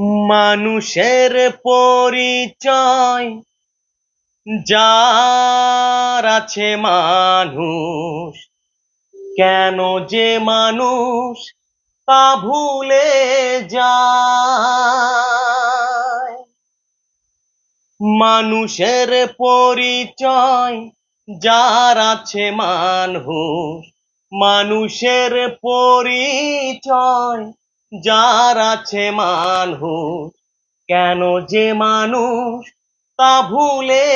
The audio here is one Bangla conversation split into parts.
মানুষের পরিচয়। যার আছে মানুষ, কেন যে মানুষ তা ভুলে যায়। মানুষের পরিচয়, যার আছে মানুষ, মানুষের পরিচয় যার আছে মানুষ, কেন যে মানুষ তা ভুলে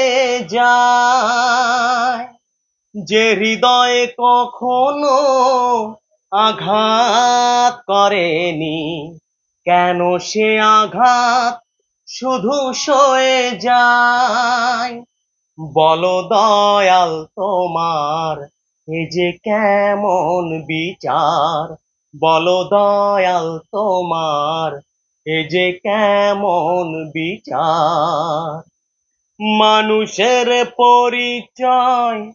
যায়? যে হৃদয়ে কখনো আঘাত করেনি, কেন সে আঘাত শুধু সয়ে যায়? বল দয়াল তোমার, এ যে কেমন বিচার বলো দয়াল তোমার, এ যে কেমন বিচার? মানুষের পরিচয়,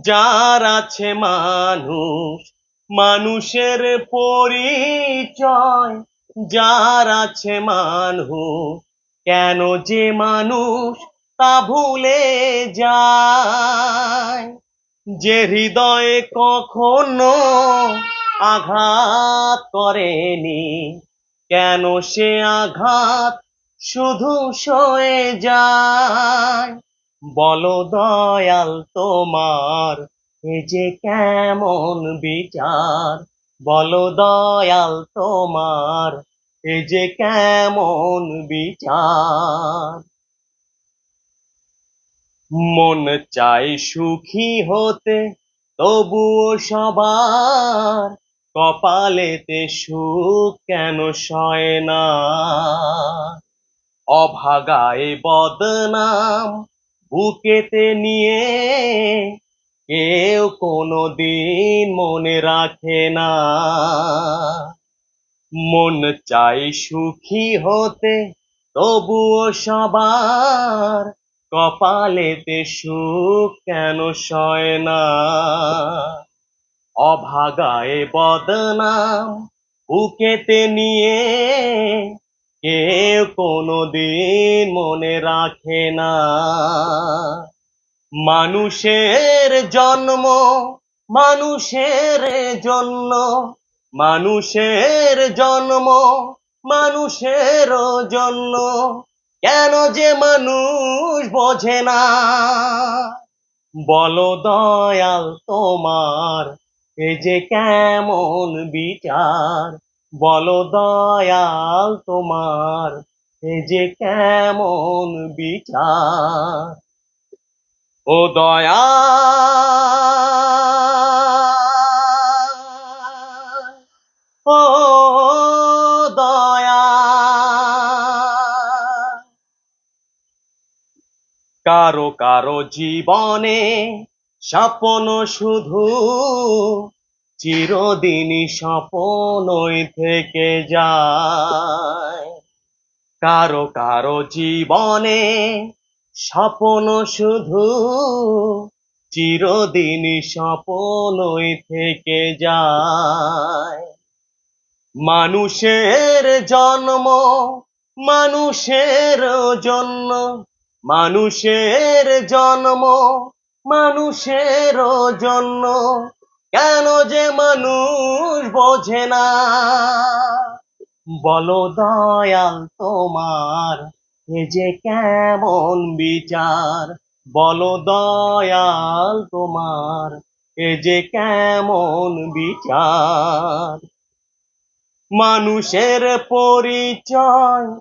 যার আছে মানুষ, মানুষের পরিচয়, যার আছে মানুষ। কেন যে মানুষ তা ভুলে যায়? যে হৃদয়ে কখনো আঘাত করেনি। কেন সে আঘাত? শুধু সয়ে যায়। বলো দয়াল তোমার, এ যে কেমন বিচার? বলো দয়াল তোমার, এ যে কেমন বিচার? মন চাই সুখী হতে, তবুও সবার কপালেতে সুখ কেন সয় না? অভাগায় বদনাম বুকেতে নিয়ে কেউ কোনো দিন মনে রাখে না। মন চাই সুখী হতে, তবুও সবার কপালেতে সুখ কেন সয় না? অভাগায় বদনাম বুকেতে নিয়ে কেউ কোনো দিন মনে রাখে না। মানুষের জন্ম, মানুষের জন্য, মানুষের জন্ম, মানুষের জন্য। কেন যে মানুষ বোঝে না? বলো দয়াল তোমার এ যে কেমন বিচার, বলো দয়াল তোমার এ যে কেমন বিচার। ও দয়া ও দয়া কারও কারও জীবনে স্বপ্ন শুধু চিরদিনই স্বপ্নই থেকে যায়। কারও কারও জীবনে স্বপ্ন শুধু চিরদিনই স্বপ্নই থেকে যায়। মানুষের জন্ম মানুষের জন্য, মানুষের জন্ম মানুষের জন্য। কেন যে মানুষ বোঝে না? বলো দয়াল তোমার, এ যে কেমন বিচার। বলো দয়াল তোমার, এ যে কেমন বিচার। মানুষের পরিচয়,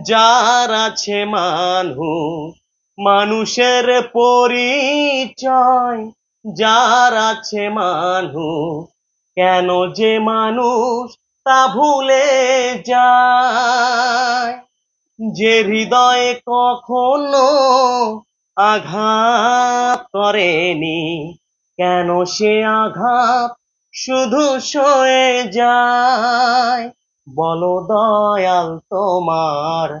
যার আছে মানুষ মানুষের পরিচয়, যার আছে মানুষ। কেন যে মানুষ তা ভুলে যায়। যে হৃদয়ে কখনো আঘাত করেনি, কেন সে আঘাত শুধু সয়ে যায়। বলো দয়াল তোমার